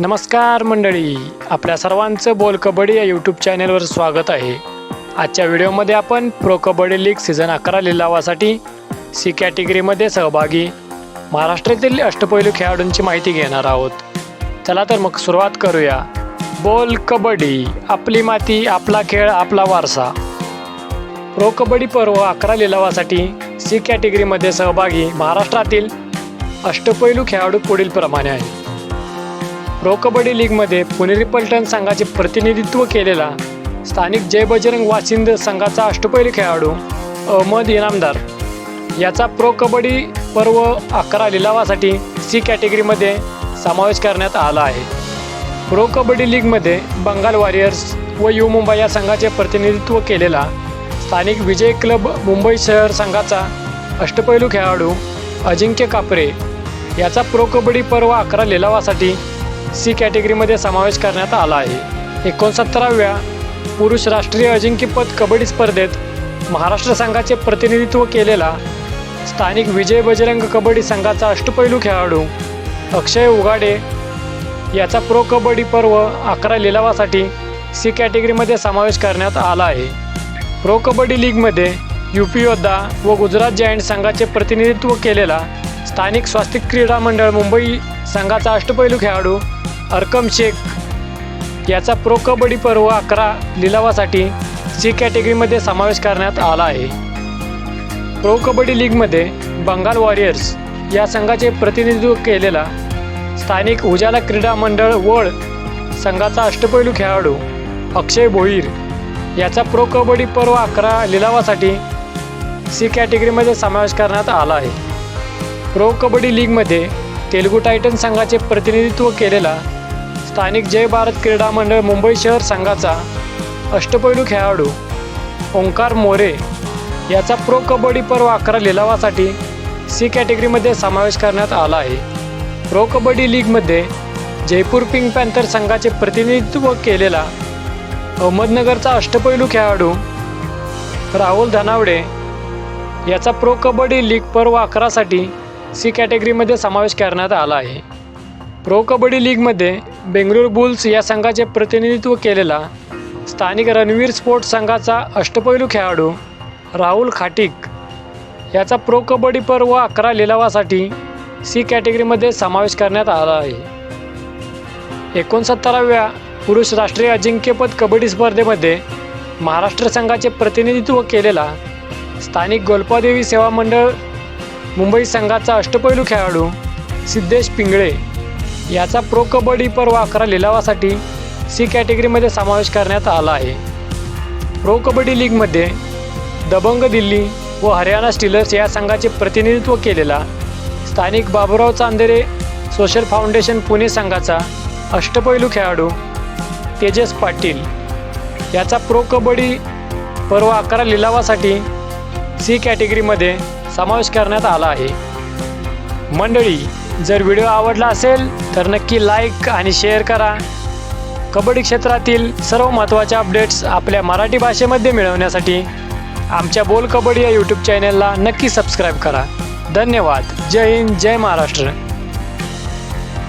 नमस्कार मंडळी. आपल्या सर्वांचं बोल कबड्डी या यूट्यूब चॅनेलवर स्वागत आहे. आजच्या व्हिडिओमध्ये आपण प्रो कबड्डी लीग सीझन अकरा लिलावासाठी सी कॅटेगरीमध्ये सहभागी महाराष्ट्रातील अष्टपैलू खेळाडूंची माहिती घेणार आहोत. चला तर मग सुरुवात करूया. बोल कबड्डी. आपली माती आपला खेळ आपला वारसा. प्रो कबड्डी पर्व अकरा लिलावासाठी सी कॅटेगरीमध्ये सहभागी महाराष्ट्रातील अष्टपैलू खेळाडू पुढील प्रमाणे आहे प्रो कबड्डी लीगमध्ये पुणेरी पलटण संघाचे प्रतिनिधित्व केलेला स्थानिक जय बजरंग वासिंद संघाचा अष्टपैलू खेळाडू अहमद इनामदार. याचा प्रो कबड्डी पर्व अकरा लिलावासाठी सी कॅटेगरीमध्ये समावेश करण्यात आला आहे. प्रो कबड्डी लीगमध्ये बंगाल वॉरियर्स व यू मुंबई या संघाचे प्रतिनिधित्व केलेला स्थानिक विजय क्लब मुंबई शहर संघाचा अष्टपैलू खेळाडू अजिंक्य कापरे. याचा प्रो कबड्डी पर्व अकरा लिलावासाठी सी कॅटेगरीमध्ये समावेश करण्यात आला आहे. एकोणसत्तराव्या पुरुष राष्ट्रीय अजिंक्यपद कबड्डी स्पर्धेत महाराष्ट्र संघाचे प्रतिनिधित्व केलेला स्थानिक विजय बजरंग कबड्डी संघाचा अष्टपैलू खेळाडू अक्षय उगाडे याचा प्रो कबड्डी पर्व अकरा लिलावासाठी सी कॅटेगरीमध्ये समावेश करण्यात आला आहे. प्रो कबड्डी लीगमध्ये यू पी योद्धा व गुजरात जायंट संघाचे प्रतिनिधित्व केलेला स्थानिक स्वास्तिक क्रीडा मंडळ मुंबई संघाचा अष्टपैलू खेळाडू अरकम शेख याचा प्रो कबड्डी पर्व अकरा लिलावासाठी सी कॅटेगरीमध्ये समावेश करण्यात आला आहे. प्रो कबड्डी लीगमध्ये बंगाल वॉरियर्स या संघाचे प्रतिनिधित्व केलेला स्थानिक उजाला क्रीडा मंडळ वळ संघाचा अष्टपैलू खेळाडू अक्षय भोईर याचा प्रो कबड्डी पर्व अकरा लिलावासाठी सी कॅटेगरीमध्ये समावेश करण्यात आला आहे. प्रो कबड्डी लीगमध्ये तेलुगू टायटन संघाचे प्रतिनिधित्व केलेला स्थानिक जय भारत क्रीडा मंडळ मुंबई शहर संघाचा अष्टपैलू खेळाडू ओंकार मोरे याचा प्रो कबड्डी पर्व अकरा लिलावासाठी सी कॅटेगरीमध्ये समावेश करण्यात आला आहे. प्रो कबड्डी लीगमध्ये जयपूर पिंक पॅन्थर संघाचे प्रतिनिधित्व केलेला अहमदनगरचा अष्टपैलू खेळाडू राहुल धनावडे याचा प्रो कबड्डी लीग पर्व अकरासाठी सी कॅटेगरीमध्ये समावेश करण्यात आला आहे. प्रो कबड्डी लीगमध्ये बेंगळुरू बुल्स या संघाचे प्रतिनिधित्व केलेला स्थानिक रणवीर स्पोर्ट्स संघाचा अष्टपैलू खेळाडू राहुल खाटिक याचा प्रो कबड्डी पर्व अकरा लिलावासाठी सी कॅटेगरीमध्ये समावेश करण्यात आला आहे. एकोणसत्तराव्या पुरुष राष्ट्रीय अजिंक्यपद कबड्डी स्पर्धेमध्ये महाराष्ट्र संघाचे प्रतिनिधित्व केलेला स्थानिक गोल्पादेवी सेवा मंडळ मुंबई संघाचा अष्टपैलू खेळाडू सिद्धेश पिंगळे याचा प्रो कबड्डी पर्व अकरा लिलावासाठी सी कॅटेगरीमध्ये समावेश करण्यात आला आहे. प्रो कबड्डी लीगमध्ये दबंग दिल्ली व हरियाणा स्टीलर्स या संघाचे प्रतिनिधित्व केलेला स्थानिक बाबुराव चांदेरे सोशल फाउंडेशन पुणे संघाचा अष्टपैलू खेळाडू तेजस पाटील याचा प्रो कबड्डी पर्व अकरा लिलावासाठी सी कॅटेगरीमध्ये समावेश करण्यात आला आहे. मंडळी जर व्हिडिओ आवडला असेल तर नक्की लाईक आणि शेअर करा. कबड्डी क्षेत्रातील सर्व महत्त्वाच्या अपडेट्स आपल्या मराठी भाषेमध्ये मिळवण्यासाठी आमच्या बोल कबड्डी या यूट्यूब चॅनलला नक्की सबस्क्राईब करा. धन्यवाद. जय हिंद जय महाराष्ट्र.